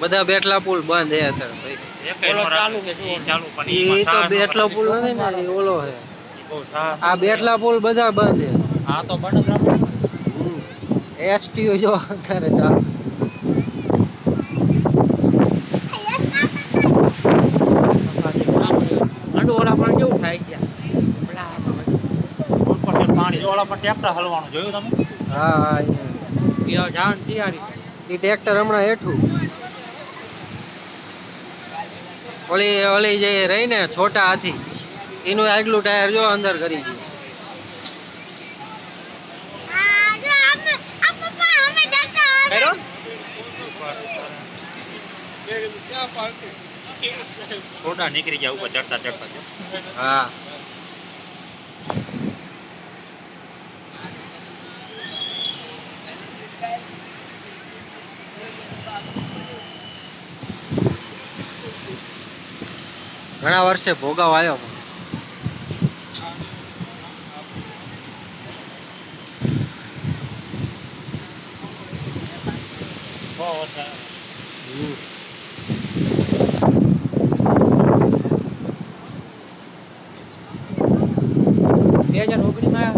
બધા બેટલા પુલ બંધ હે અત્યારે ભાઈ. એ ચાલુ કે ચાલુ પણ તો બેટલો પુલ નથી ને એ ઓલો હે. આ બેટલા પુલ બધા બંધ હે. હા તો બંધ. એસટીઓ જો અત્યારે ચાલુ. ટ્રેક્ટર હલવાનું જોયું તમે? હા હા. જાણ તૈયારી. ઈ ટ્રેક્ટર હમણાં હેઠું. ઓલી ઓલી જે રહી ને છોટા હાથી એનું આગલું ટાયર જો અંદર કરી ગયું છોટા નીકળી ગયા ઉપર ચડતા ચડતા. હા. ઘણા વર્ષે ભોગાવ આવ્યો. બે હજાર ઓગણીમાં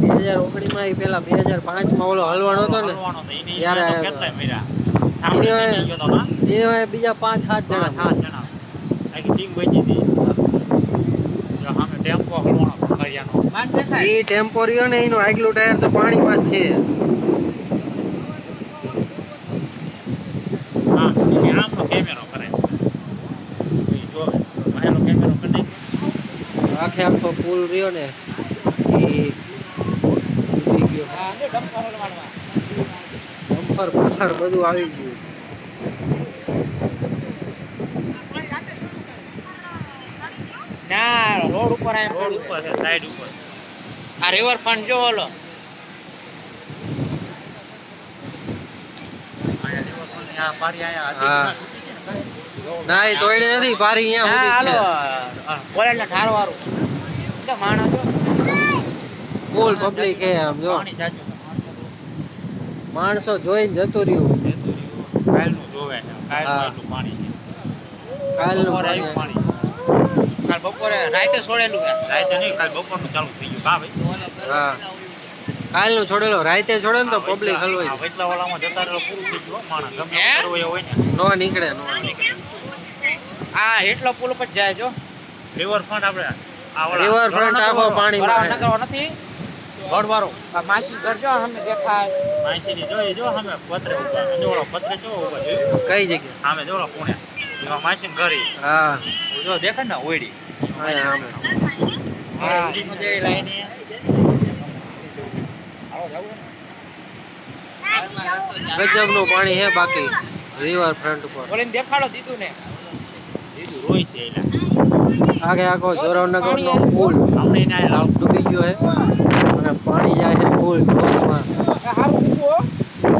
બે હજાર ઓગણીસમાં પેલા બે હજાર પાંચમાં ઓલો હલવાનો હતો ને ત્યારે આવ્યો? એ બીજા પાંચ સાત જણા સાત જણા. આખી ટીમ બચી હતી. સામે ટેમ્પો ભંગારિયાનો. એ ટેમ્પો રહ્યો ને એનું આગલું ટાયર તો પાણીમાં જ છે હા, આમનો કેમેરો કરે. જોવે. કેમેરો કરી આખે આખો પુલ રહ્યો ને એ ડમ્પર બધું આવી ગયું ના રોડ ઉપર આયા રોડ ઉપર છે, સાઈડ ઉપર. આ રિવર ફ્રન્ટ જો ઓલો. ના એ તોડી નથી પારી અહીંયા સુધી છે હાલો કોલેજ ના ઠાર વાળું તો માણસ ફૂલ પબ્લિક હે આમ જો પાણી જાજુ. માણસો જોઈને જતું રહ્યું જતું રહ્યું. કાલનું જોવે છે. કાલનું પાણી. કાલનું પાણી. પાણી. કાલ બપોરે રાતે છોડેલું રાતે નહીં, કાલ બપોરનું ચાલુ થઈ ગયું. હા ભાઈ? હા કાલનું છોડેલો રાતે છોડે ને તો પબ્લિક હલવાઈ એટલા ઓલામાં જતા રહેલો પૂરું થઈ ગયું માણસ. ગમે કરવું હોય ને. નો નીકળે નો આ એટલો પુલ પર જાય જો રિવરફ્રન્ટ આપણે રિવર ફ્રન્ટ આખો. પાણીમાં વરાવ હે. નથી ગઢવાળો. આ માસી ઘર જો અમે દેખાય માનસીની જોઈ જો અમે પત્રે ઊભા જોડો પત્રે જો ઊભા જોયું? કઈ જગ્યા સામે જોડો પુણે. એમાં માસી ઘર. હા. જો દેખે ને ઓયડી. હા, જે લાઈન ગજબનું. પાણી હે બાકી રિવર ફ્રન્ટ ઉપર. ઓલીને દેખાડો દીધું ને. દીધું રોય છે એલા. આગે આખો જોરાવનગર નો પુલ. આપણે ના ડૂબી ગયો હે. અને પાણી જાય છે પુલ જોરમાં સારું દીધું હો.